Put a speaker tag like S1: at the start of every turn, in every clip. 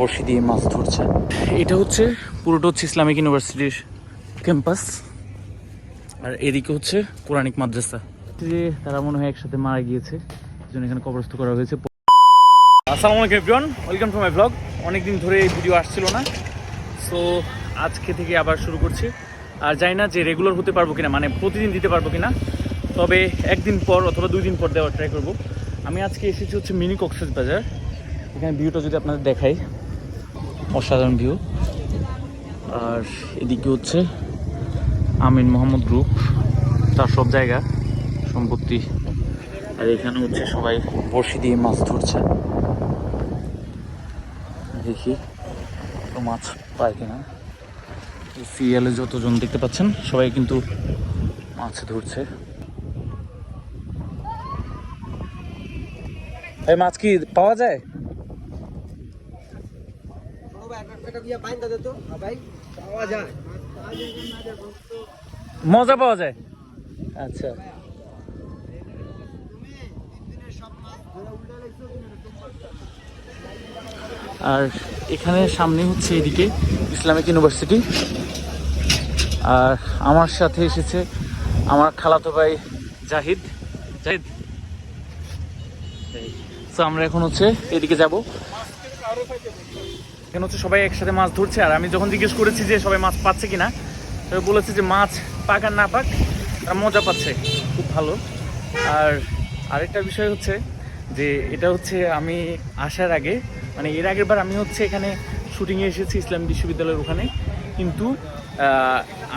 S1: বড়শি দিয়ে মাছ ধরছে। এটা হচ্ছে পুরোটা হচ্ছে ইসলামিক ইউনিভার্সিটির ক্যাম্পাস। আর এদিকে হচ্ছে কোরআনিক মাদ্রাসা। যে তারা মনে হয় একসাথে মারা গিয়েছে জন্য এখানে কবরস্থ করা হয়েছে। আসসালামু আলাইকুম everyone welcome to my blog অনেকদিন ধরে এই ভিডিও আসছিল না। সো আজকে থেকে আবার শুরু করছি। আর জানি না যে রেগুলার হতে পারব কিনা মানে প্রতিদিন দিতে পারব কিনা। তবে একদিন পর অথবা দুই দিন পর দেওয়ার ট্রাই করব। আমি আজকে এসেছি হচ্ছে মিনি কক্সেস বাজার। এখানে ভিউটা যদি আপনাদের দেখাই। অসাধারণ ভিউ আর এদিকে হচ্ছে আমিন মোহাম্মদ গ্রুপ তার সব জায়গা, সম্পত্তি। আর এখানে হচ্ছে সবাই বড়শি দিয়ে মাছ ধরছে। দেখি তো মাছ পায় কিনা। সিরিয়ালে যতজন দেখতে পাচ্ছেন, সবাই কিন্তু মাছ ধরছে। মাছ কি পাওয়া যায়? মজা পাওয়া যায়? আচ্ছা। আর এখানে সামনে হচ্ছে এদিকে ইসলামিক ইউনিভার্সিটি। আর আমার সাথে এসেছে আমার খালাতো ভাই জাহিদ। জাহিদ। তো আমরা এখন হচ্ছে এদিকে যাব। এখানে হচ্ছে সবাই একসাথে মাছ ধরছে। আর আমি যখন জিজ্ঞেস করেছি যে সবাই মাছ পাচ্ছে কিনা তবে বলেছে যে মাছ পাক আর না পাক, তারা মজা পাচ্ছে। খুব ভালো। আর আরেকটা বিষয় হচ্ছে যে এটা হচ্ছে আমি আসার আগে মানে এর আগের বার আমি হচ্ছে এখানে শুটিংয়ে এসেছি ইসলাম বিশ্ববিদ্যালয়ের ওখানে। কিন্তু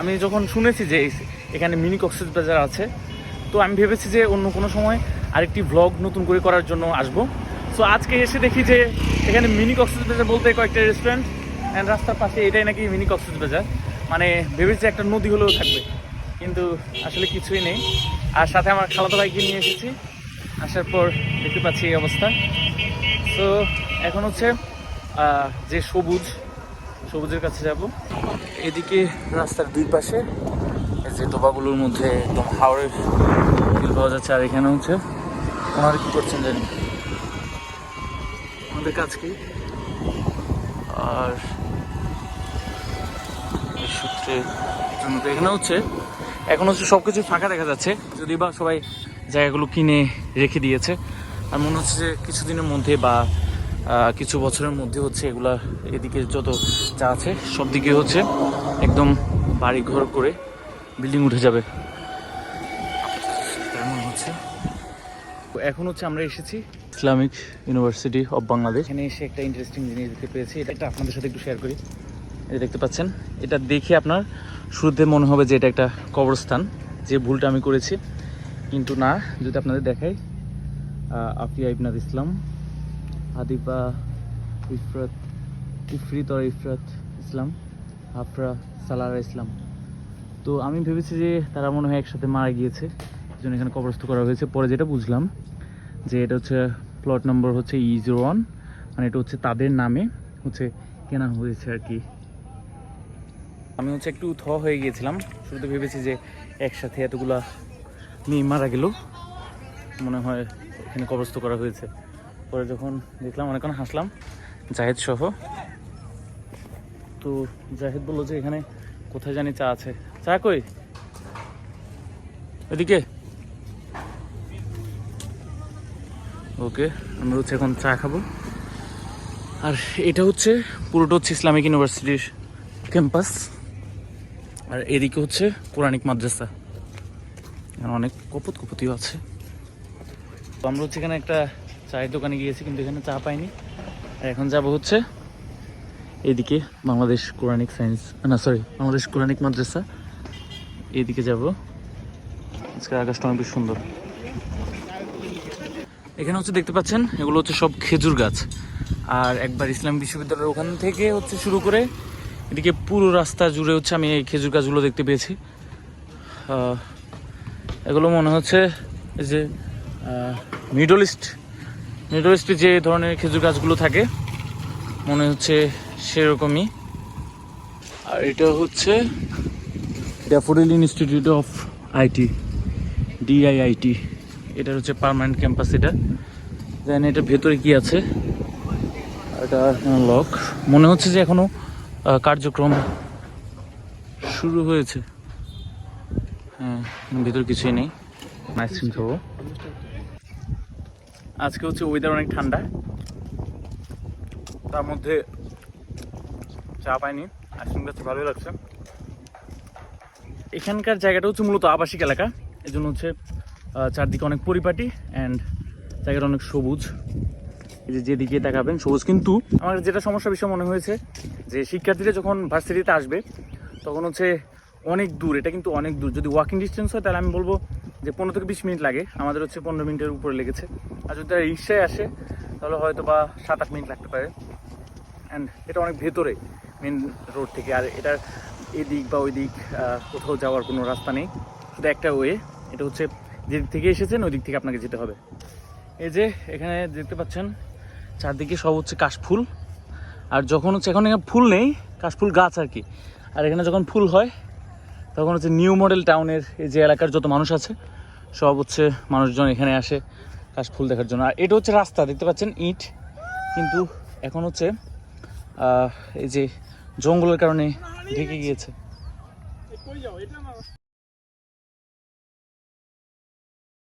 S1: আমি যখন শুনেছি যে এখানে মিনি কক্সেস বাজার আছে, তো আমি ভেবেছি যে অন্য কোনো সময় আরেকটি ভ্লগ নতুন করে করার জন্য আসব। সো আজকে এসে দেখি যে এখানে মিনি কক্সেস বাজার বলতে কয়েকটা রেস্টুরেন্ট অ্যান্ড রাস্তার পাশে এটাই নাকি মিনি কক্সেস বাজার। মানে ভেবেছি একটা নদী হলেও থাকবে। কিন্তু আসলে কিছুই নেই। আর সাথে আমার খালাতো ভাইকে নিয়ে এসেছি। আসার পর দেখতে পাচ্ছি এই অবস্থা। তো এখন হচ্ছে যে সবুজ, সবুজের কাছে যাব। এদিকে রাস্তার দুই পাশে যে ডোবাগুলোর মধ্যে একদম হাওড়ের ফিল পাওয়া যাচ্ছে। আর এখানে হচ্ছে, ওনারা কি করছেন জানি আমাদের কাজ কি আর সূত্রে এখানে হচ্ছে, এখন হচ্ছে সব কিছু ফাঁকা দেখা যাচ্ছে যদি বা সবাই জায়গাগুলো কিনে রেখে দিয়েছে। আর মনে হচ্ছে যে কিছুদিনের মধ্যে বা কিছু বছরের মধ্যে হচ্ছে এগুলা এদিকে যত যা আছে, সব দিকে হচ্ছে একদম বাড়ি ঘর করে বিল্ডিং উঠে যাবে। তাই হচ্ছে তো এখন হচ্ছে আমরা এসেছি ইসলামিক ইউনিভার্সিটি অফ বাংলাদেশ। এখানে এসে একটা ইন্টারেস্টিং জিনিস দেখতে পেয়েছি এটা একটা আপনাদের সাথে একটু শেয়ার করি। এটা দেখতে পাচ্ছেন এটা দেখে আপনার শুরুতে মনে হবে যে এটা একটা কবরস্থান যে ভুলটা আমি করেছি। কিন্তু না যদি আপনাদের দেখাই আফিয়া ইবনাদ ইসলাম আদিবা ইফরাত ইফরিত আর ইফরাত ইসলাম আফরা সালারা ইসলাম। তো আমি ভেবেছি যে তারা মনে হয় একসাথে মারা গিয়েছে জন্য এখানে কবরস্থ করা হয়েছে। পরে যেটা বুঝলাম যে এটা হচ্ছে প্লট নম্বর হচ্ছে ই জিরো ওয়ান মানে এটা হচ্ছে তাদের নামে হচ্ছে কেনা হয়েছে আর কি। আমি হচ্ছে একটু থ হয়ে গিয়েছিলাম, শুরুতে ভেবেছি যে একসাথে এতগুলা মেয়ে মারা গেল। মনে হয় এখানে কবরস্থ করা হয়েছে। পরে যখন দেখলাম, অনেকক্ষণ হাসলাম, জাহেদ সহ। তো জাহেদ বলল যে এখানে কোথায় জানি চা আছে। চা কই? এদিকে। ওকে, আমরা হচ্ছে এখন চা খাব। আর এটা হচ্ছে পুরোটা হচ্ছে ইসলামিক ইউনিভার্সিটির ক্যাম্পাস। আর এদিকে হচ্ছে কোরআনিক মাদ্রাসা। অনেক কপত কপতিও আছে। তো আমরা হচ্ছে এখানে একটা চায়ের দোকানে গিয়েছি, কিন্তু এখানে চা পাইনি। আর এখন যাব হচ্ছে এদিকে বাংলাদেশ কোরআনিক সায়েন্স, না সরি বাংলাদেশ কোরআনিক মাদ্রাসা। এদিকে যাব। আজকের আকাশটা অনেক সুন্দর। এখানে হচ্ছে দেখতে পাচ্ছেন, এগুলো হচ্ছে সব খেজুর গাছ। আর একবার ইসলাম বিশ্ববিদ্যালয়ের ওখান থেকে হচ্ছে শুরু করে এদিকে পুরো রাস্তা জুড়ে হচ্ছে আমি এই খেজুর গাছগুলো দেখতে পেয়েছি। এগুলো মনে হচ্ছে এই যে মিডল ইস্ট মিডল ইস্টে যে ধরনের খেজুর গাছগুলো থাকে, মনে হচ্ছে সেরকমই। আর এটা হচ্ছে Daffodil Institute of IT DIIT এটা হচ্ছে পার্মানেন্ট ক্যাম্পাস এটা। দেন এটার ভেতরে কি আছে? এটা এটা লক মনে হচ্ছে যে এখনও কার্যক্রম শুরু হয়েছে। হ্যাঁ ভিতর কিছুই নেই। আইসক্রিম খাব। আজকে হচ্ছে ওয়েদার অনেক ঠান্ডা। তার মধ্যে চা পাইনি। আইসক্রিম কাছে ভালোই লাগছে। এখানকার জায়গাটা হচ্ছে মূলত আবাসিক এলাকা। এই হচ্ছে চারদিকে অনেক পরিপাটি অ্যান্ড জায়গাটা অনেক সবুজ। এই যে যেদিকে তাকাবেন সবুজ কিন্তু আমার যেটা সমস্যা বিষয় মনে হয়েছে যে শিক্ষার্থীরা যখন ভার্সিটিতে আসবে, তখন হচ্ছে অনেক দূর, এটা কিন্তু অনেক দূর। যদি ওয়াকিং ডিস্টেন্স হয়, তাহলে আমি বলব যে পনেরো থেকে বিশ মিনিট লাগে। আমাদের হচ্ছে পনেরো মিনিটের উপরে লেগেছে। আর যদি তারা রিক্সায় আসে, তাহলে হয়তো বা সাত আট মিনিট লাগতে পারে। অ্যান্ড এটা অনেক ভেতরে মেন রোড থেকে। আর এটার এদিক বা ওই দিক কোথাও যাওয়ার কোনো রাস্তা নেই। শুধু একটা ওয়ে এটা হচ্ছে যেদিক থেকে এসেছেন ওই দিক থেকে আপনাকে যেতে হবে। এই যে, এখানে দেখতে পাচ্ছেন, চারদিকে সব হচ্ছে কাশফুল। আর যখন হচ্ছে, এখন এখানে ফুল নেই, কাশফুল গাছ আর কি। আর এখানে যখন ফুল হয়, তখন হচ্ছে নিউ মডেল টাউনের এই যে এলাকার যত মানুষ আছে, সব হচ্ছে মানুষজন এখানে আসে কাশফুল দেখার জন্য। আর এটা হচ্ছে রাস্তা, দেখতে পাচ্ছেন, ইট। কিন্তু এখন হচ্ছে এই যে জঙ্গলের কারণে ঢেকে গিয়েছে।